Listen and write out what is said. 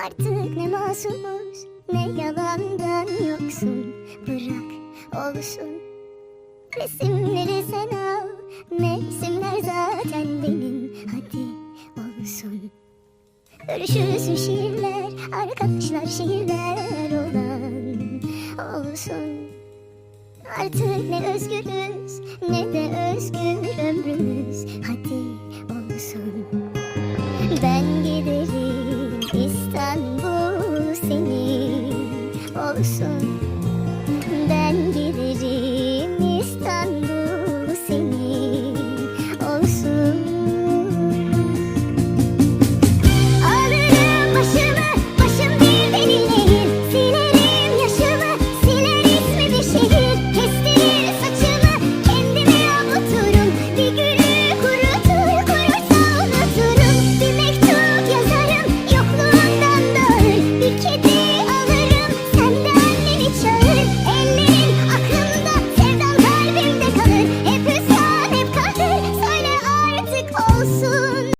namusumuz ne yalandan yoksun. Bırak olsun. Resimleri sen al Mevsimler zaten benim. Hadi olsun. Görüşürsün şiirler Arkadaşlar şiirler olan. Olsun. Artık ne özgürüz ne de özgür ömrümüz. Hadi olsun. Ben giderim İstanbul senin olsun. Ben giderim